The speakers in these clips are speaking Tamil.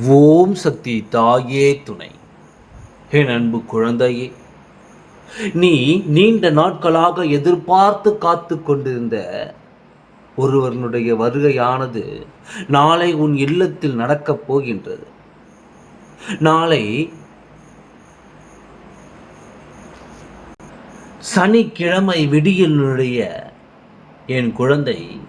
ஓம் சக்தி தாயே துணை. என் அன்பு குழந்தையே நீ நீண்ட நாட்களாக எதிர்பார்த்து காத்து கொண்டிருந்த ஒருவனுடைய வருகையானது நாளை உன் இல்லத்தில் நடக்கப் போகின்றது. நாளை சனிக்கிழமை விடியலுடைய என் குழந்தை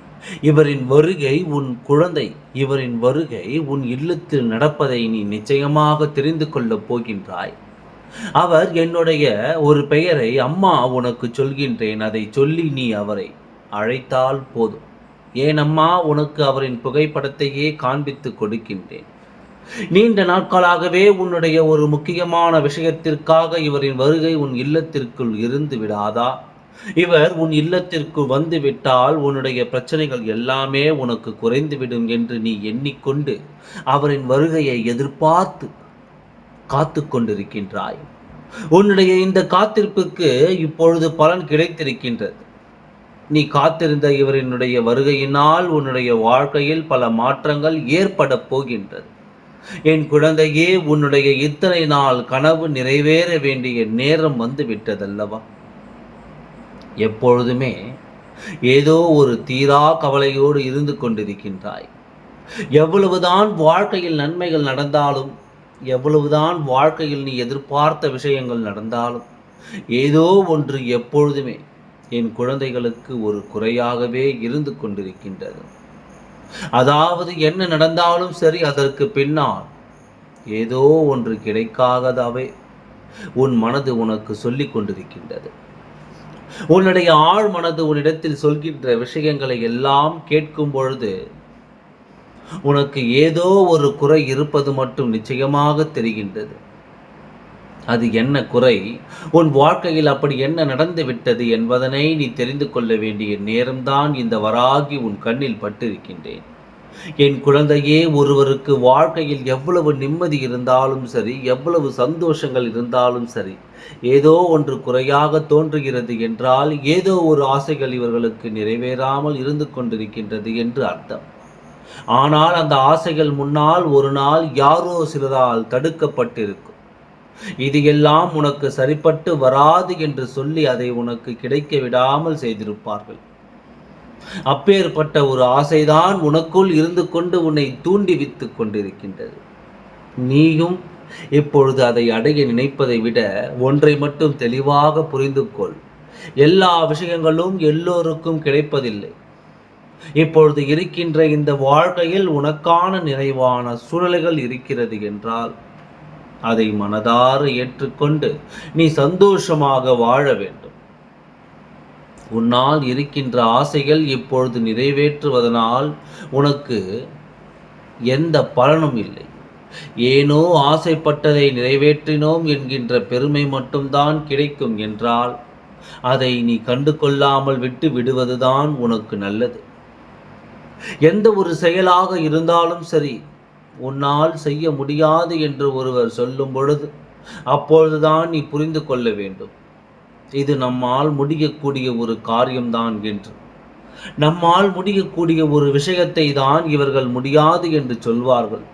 இவரின் வருகை உன் குழந்தை இவரின் வருகை உன் இல்லத்தில் நடப்பதை நீ நிச்சயமாக தெரிந்து கொள்ளப் போகின்றாய். அவர் என்னுடைய ஒரு பெயரை அம்மா உனக்கு சொல்கின்றேன் அதை சொல்லி நீ அவரை அழைத்தால் போதும். ஏன் அம்மா உனக்கு அவரின் புகைப்படத்தையே காண்பித்து கொடுக்கின்றேன். நீண்ட நாட்களாகவே உன்னுடைய ஒரு முக்கியமான விஷயத்திற்காக இவரின் வருகை உன் இல்லத்திற்குள் இருந்து விடாதா? இவர் உன் இல்லத்திற்கு வந்து விட்டால் உன்னுடைய பிரச்சனைகள் எல்லாமே உனக்கு குறைந்துவிடும் என்று நீ எண்ணிக்கொண்டு அவரின் வருகையை எதிர்பார்த்து காத்து கொண்டிருக்கின்றாய். உன்னுடைய இந்த காத்திருப்புக்கு இப்பொழுது பலன் கிடைத்திருக்கின்றது. நீ காத்திருந்த இவரினுடைய வருகையினால் உன்னுடைய வாழ்க்கையில் பல மாற்றங்கள் ஏற்பட போகின்றது. என் குழந்தையே உன்னுடைய இத்தனை நாள் கனவு நிறைவேற வேண்டிய நேரம் வந்து விட்டதல்லவா எப்பொழுதுமே ஏதோ ஒரு தீரா கவலையோடு இருந்து கொண்டிருக்கின்றாய். எவ்வளவுதான் வாழ்க்கையில் நன்மைகள் நடந்தாலும் எவ்வளவுதான் வாழ்க்கையில் நீ எதிர்பார்த்த விஷயங்கள் நடந்தாலும் ஏதோ ஒன்று எப்பொழுதுமே என் குழந்தைகளுக்கு ஒரு குறையாகவே இருந்து கொண்டிருக்கின்றது. அதாவது என்ன நடந்தாலும் சரி அதற்கு பின்னால் ஏதோ ஒன்று கிடைக்காததாவே உன் மனது உனக்கு சொல்லிக் கொண்டிருக்கின்றது. உன்னுடைய ஆழ் மனது உன்னிடத்தில் சொல்கின்ற விஷயங்களை எல்லாம் கேட்கும் பொழுது உனக்கு ஏதோ ஒரு குறை இருப்பது மட்டும் நிச்சயமாக தெரிகின்றது. அது என்ன குறை? உன் வாழ்க்கையில் அப்படி என்ன நடந்து விட்டது என்பதனை நீ தெரிந்து கொள்ள வேண்டிய நேரம்தான் இந்த வராகி உன் கண்ணில் பட்டிருக்கின்றேன். என் குழந்தையே ஒருவருக்கு வாழ்க்கையில் எவ்வளவு நிம்மதி இருந்தாலும் சரி எவ்வளவு சந்தோஷங்கள் இருந்தாலும் சரி ஏதோ ஒன்று குறையாக தோன்றுகிறது என்றால் ஏதோ ஒரு ஆசைகள் இவர்களுக்கு நிறைவேறாமல் இருந்து கொண்டிருக்கின்றது என்று அர்த்தம். ஆனால் அந்த ஆசைகள் முன்னால் ஒரு நாள் யாரோ சிலரால் தடுக்கப்பட்டிருக்கும். இது எல்லாம் உனக்கு சரிப்பட்டு வராது என்று சொல்லி அதை உனக்கு கிடைக்க விடாமல் செய்திருப்பார்கள். அப்பேற்பட்ட ஒரு ஆசைதான் உனக்குள் இருந்து கொண்டு உன்னை தூண்டிவித்து கொண்டிருக்கின்றது. நீயும் இப்பொழுது அதை அடைய நினைப்பதை விட ஒன்றை மட்டும் தெளிவாக புரிந்து கொள். எல்லா விஷயங்களும் எல்லோருக்கும் கிடைப்பதில்லை. இப்பொழுது இருக்கின்ற இந்த வாழ்க்கையில் உனக்கான நிறைவான சூழல்கள் இருக்கிறது என்றால் அதை மனதார ஏற்றுக்கொண்டு நீ சந்தோஷமாக வாழ வேண்டும். உன்னால் இருக்கின்ற ஆசைகள் இப்பொழுது நிறைவேற்றுவதனால் உனக்கு எந்த பலனும் இல்லை. ஏனோ ஆசைப்பட்டதை நிறைவேற்றினோம் என்கின்ற பெருமை மட்டும்தான் கிடைக்கும் என்றால் அதை நீ கண்டு கொள்ளாமல் விட்டு விடுவதுதான் உனக்கு நல்லது. எந்த ஒரு செயலாக இருந்தாலும் சரி உன்னால் செய்ய முடியாது என்று ஒருவர் சொல்லும் பொழுது அப்பொழுதுதான் நீ புரிந்து கொள்ள வேண்டும். இது நம்மால் முடியக்கூடிய ஒரு காரியம்தான் என்று. நம்மால் முடியக்கூடிய ஒரு விஷயத்தை தான் இவர்கள் முடியாது என்று சொல்வார்கள்.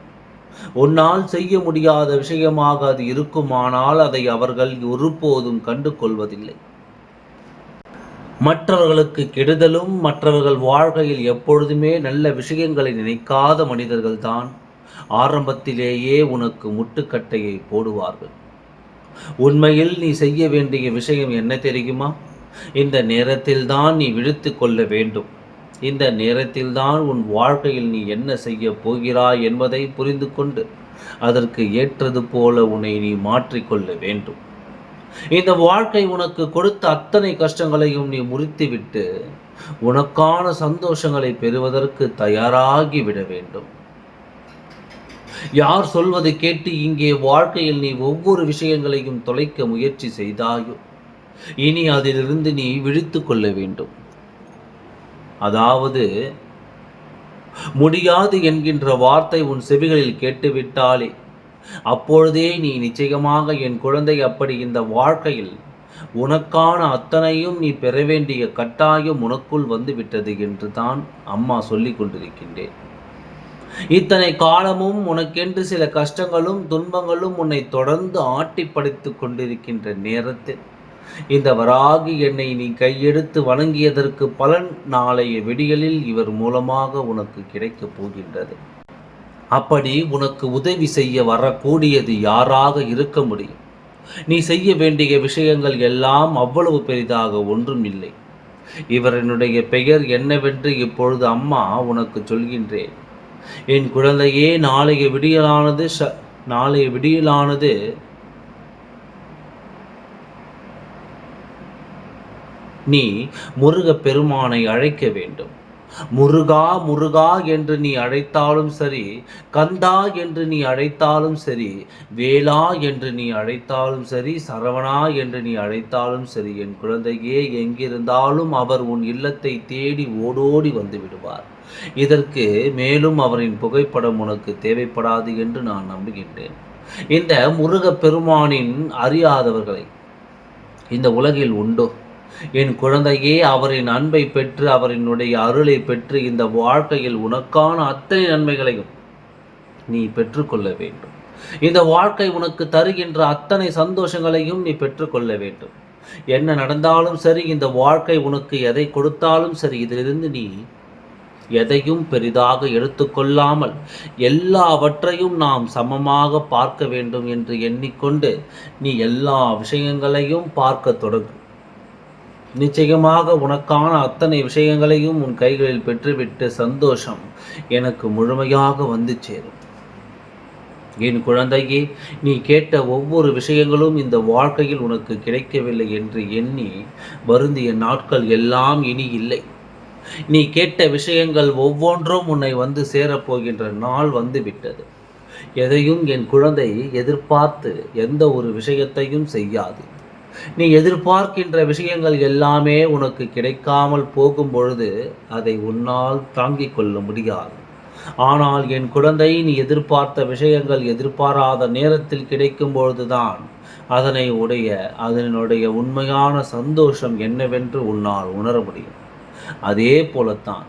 உன்னால் செய்ய முடியாத விஷயமாக அது இருக்குமானால் அதை அவர்கள் ஒருபோதும் கண்டு கொள்வதில்லை மற்றவர்களுக்கு கெடுதலும் மற்றவர்கள் வாழ்க்கையில் எப்பொழுதுமே நல்ல விஷயங்களை நினைக்காத மனிதர்கள்தான் ஆரம்பத்திலேயே உனக்கு முட்டுக்கட்டையை போடுவார்கள். உண்மையில் நீ செய்ய வேண்டிய விஷயம் என்ன தெரியுமா? இந்த நேரத்தில் தான் நீ விழித்து கொள்ள வேண்டும். இந்த நேரத்தில் தான் உன் வாழ்க்கையில் நீ என்ன செய்ய போகிறாய் என்பதை புரிந்து கொண்டு அதற்கு ஏற்றது போல உன்னை நீ மாற்றிக்கொள்ள வேண்டும். இந்த வாழ்க்கை உனக்கு கொடுத்த அத்தனை கஷ்டங்களையும் நீ முறித்துவிட்டு உனக்கான சந்தோஷங்களை பெறுவதற்கு தயாராகி விட வேண்டும். யார் சொல்வதை கேட்டு இங்கே வாழ்க்கையில் நீ ஒவ்வொரு விஷயங்களையும் தொலைக்க முயற்சி செய்தாயோ? இனி அதிலிருந்து நீ விழித்து கொள்ள வேண்டும். அதாவது முடியாது என்கின்ற வார்த்தை உன் செவிகளில் கேட்டுவிட்டாலே அப்பொழுதே நீ நிச்சயமாக என் குழந்தை அப்படி இந்த வாழ்க்கையில் உனக்கான அத்தனையும் நீ பெற வேண்டிய கட்டாயம் உனக்குள் வந்துவிட்டது என்று தான் அம்மா சொல்லிக் கொண்டிருக்கின்றேன். இத்தனை காலமும் உனக்கென்று சில கஷ்டங்களும் துன்பங்களும் உன்னை தொடர்ந்து ஆட்டி கொண்டிருக்கின்ற நேரத்தில். இந்த வராகி என்னை நீ கையெடுத்து வணங்கியதற்கு பலன் நாளைய விடியலில் இவர் மூலமாக உனக்கு கிடைக்கப் போகின்றது. அப்படி உனக்கு உதவி செய்ய வரக்கூடியது யாராக இருக்க முடியும்? நீ செய்ய வேண்டிய விஷயங்கள் எல்லாம் அவ்வளவு பெரிதாக ஒன்றும் இல்லை. இவரனுடைய பெயர் என்னவென்று இப்பொழுது அம்மா உனக்கு சொல்கின்றேன். என் குழந்தையே நாளைய விடியலானது ச நாளைய விடியலானது நீ முருக பெருமானை அழைக்க வேண்டும். முருகா முருகா என்று நீ அழைத்தாலும் சரி கந்தா என்று நீ அழைத்தாலும் சரி வேளா என்று நீ அழைத்தாலும் சரி சரவணா என்று நீ அழைத்தாலும் சரி என் குழந்தையே எங்கிருந்தாலும் அவர் உன் இல்லத்தை தேடி ஓடோடி வந்து விடுவார். இதற்கு மேலும் அவரின் புகைப்படம் உனக்கு தேவைப்படாது என்று நான் நம்புகின்றேன். இந்த முருகப் பெருமானின் அறியாதவர்களை இந்த உலகில் உண்டோ? என் குழந்தையே அவரின் அன்பை பெற்று அவரினுடைய அருளை பெற்று இந்த வாழ்க்கையில் உனக்கான அத்தனை நன்மைகளையும் நீ பெற்றுக்கொள்ள வேண்டும். இந்த வாழ்க்கை உனக்கு தருகின்ற அத்தனை சந்தோஷங்களையும் நீ பெற்றுக்கொள்ள வேண்டும். என்ன நடந்தாலும் சரி இந்த வாழ்க்கை உனக்கு எதை கொடுத்தாலும் சரி இதிலிருந்து நீ எதையும் பெரிதாக எடுத்துக்கொள்ளாமல் எல்லாவற்றையும் நாம் சமமாக பார்க்க வேண்டும் என்று எண்ணிக்கொண்டு நீ எல்லா விஷயங்களையும் பார்க்க தொடங்கு. நிச்சயமாக உனக்கான அத்தனை விஷயங்களையும் உன் கைகளில் பெற்றுவிட்டு சந்தோஷம் எனக்கு முழுமையாக வந்து சேரும். என் குழந்தையே நீ கேட்ட ஒவ்வொரு விஷயங்களும் இந்த வாழ்க்கையில் உனக்கு கிடைக்கவில்லை என்று எண்ணி வருந்திய நாட்கள் எல்லாம் இனி இல்லை. நீ கேட்ட விஷயங்கள் ஒவ்வொன்றும் உன்னை வந்து சேரப்போகின்ற நாள் வந்து விட்டது. எதையும் என் குழந்தை எதிர்பார்த்து எந்த ஒரு விஷயத்தையும் செய்யாது. நீ எதிர்பார்க்கின்ற விஷயங்கள் எல்லாமே உனக்கு கிடைக்காமல் போகும் பொழுது அதை உன்னால் தாங்கிக் கொள்ள முடியாது. ஆனால் என் குழந்தை நீ எதிர்பார்த்த விஷயங்கள் எதிர்பாராத நேரத்தில் கிடைக்கும் பொழுதுதான் அதனை உடைய அதனுடைய உண்மையான சந்தோஷம் என்னவென்று உன்னால் உணர முடியும். அதே போலத்தான்.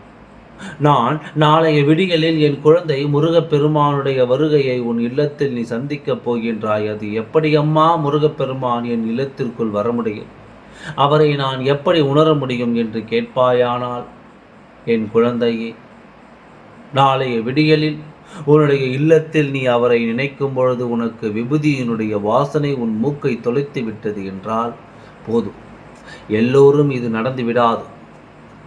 நான் நாளைய விடிகளில் என் குழந்தை முருகப்பெருமானுடைய வருகையை உன் இல்லத்தில் நீ சந்திக்கப் போகின்றாய். அது எப்படி அம்மா முருகப்பெருமான் என் இல்லத்திற்குள் வர முடியும்? அவரை நான் எப்படி உணர முடியும் என்று கேட்பாயானால் என் குழந்தையே நாளைய விடியலில் உன்னுடைய இல்லத்தில் நீ அவரை நினைக்கும் பொழுது உனக்கு விபூதியினுடைய வாசனை உன் மூக்கை தொலைத்து விட்டது என்றால் போதும். எல்லோரும் இது நடந்து விடாது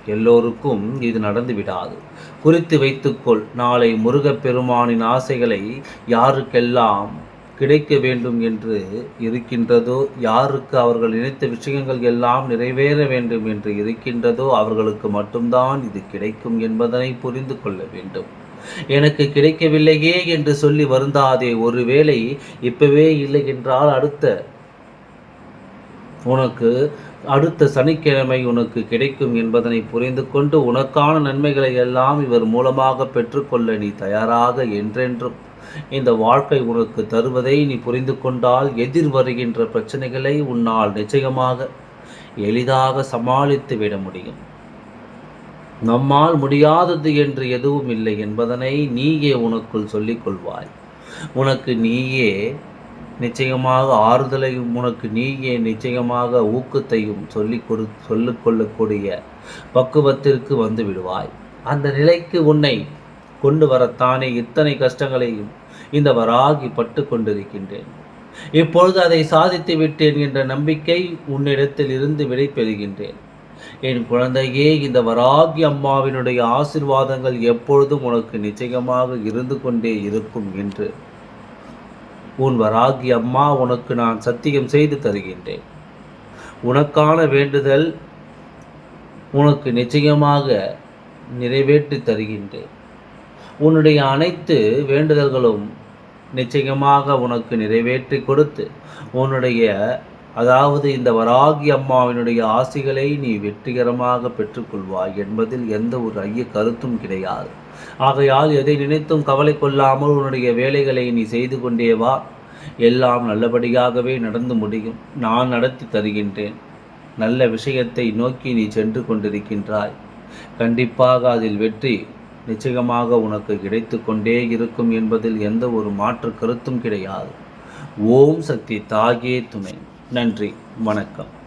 எல்லோருக்கும் இது நடந்து விடாது குறித்து வைத்துக்கொள் நாளை முருகப்பெருமானின் ஆசைகளை யாருக்கெல்லாம் கிடைக்க வேண்டும் என்று இருக்கின்றதோ யாருக்கு அவர்கள் நினைத்த விஷயங்கள் எல்லாம் நிறைவேற வேண்டும் என்று இருக்கின்றதோ அவர்களுக்கு மட்டும்தான் இது கிடைக்கும் என்பதனை புரிந்து கொள்ள வேண்டும். எனக்கு கிடைக்கவில்லையே என்று சொல்லி வருந்தாதே ஒருவேளை இப்பவே இல்லை என்றால் அடுத்த உனக்கு அடுத்த சனிக்கிழமை உனக்கு கிடைக்கும் என்பதனை புரிந்து கொண்டு உனக்கான நன்மைகளை எல்லாம் இவர் மூலமாக பெற்றுக்கொள்ள நீ தயாராக என்றென்றும். இந்த வாழ்க்கை உனக்கு தருவதை நீ புரிந்து கொண்டால் எதிர் வருகின்ற பிரச்சனைகளை உன்னால் நிச்சயமாக எளிதாக சமாளித்து விட முடியும். நம்மால் முடியாதது என்று எதுவும் இல்லை என்பதனை நீயே உனக்குள் சொல்லிக் கொள்வாய் உனக்கு நீயே நிச்சயமாக ஆறுதலையும் உனக்கு நீயே நிச்சயமாக ஊக்கத்தையும் சொல்லிக் கொடு சொல்லிக்கொள்ளக்கூடிய பக்குவத்திற்கு வந்து விடுவாய். அந்த நிலைக்கு உன்னை கொண்டு வரத்தானே இத்தனை கஷ்டங்களையும் இந்த வராகி பட்டு கொண்டிருக்கின்றேன். இப்பொழுது அதை சாதித்து விட்டேன் என்ற நம்பிக்கை உன்னிடத்தில் இருந்து விடை பெறுகின்றேன். என் குழந்தையே இந்த வராகி அம்மாவினுடைய ஆசிர்வாதங்கள் எப்பொழுதும் உனக்கு நிச்சயமாக இருந்து கொண்டே இருக்கும் என்று உன் வராகி அம்மா உனக்கு நான் சத்தியம் செய்து தருகின்றேன். உனக்கான வேண்டுதல் உனக்கு நிச்சயமாக நிறைவேற்றி தருகின்றேன். உன்னுடைய அனைத்து வேண்டுதல்களும் நிச்சயமாக உனக்கு நிறைவேற்றி கொடுத்து உன்னுடைய அதாவது இந்த வராகி அம்மாவினுடைய ஆசைகளை நீ வெற்றிகரமாக பெற்றுக்கொள்வாய் என்பதில் எந்த ஒரு ஐய கருத்தும் கிடையாது. ஆகையால் எதை நினைத்தும் கவலை கொள்ளாமல் உன்னுடைய வேலைகளை நீ செய்து கொண்டே வா. எல்லாம் நல்லபடியாகவே நடந்து முடியும். நான் நடத்தி தருகின்றேன். நல்ல விஷயத்தை நோக்கி நீ சென்று கொண்டிருக்கின்றாய். கண்டிப்பாக அதில் வெற்றி நிச்சயமாக உனக்கு கிடைத்து கொண்டே இருக்கும் என்பதில் எந்த ஒரு மாற்று கருத்தும் கிடையாது. ஓம் சக்தி தாகே துணை. நன்றி. வணக்கம்.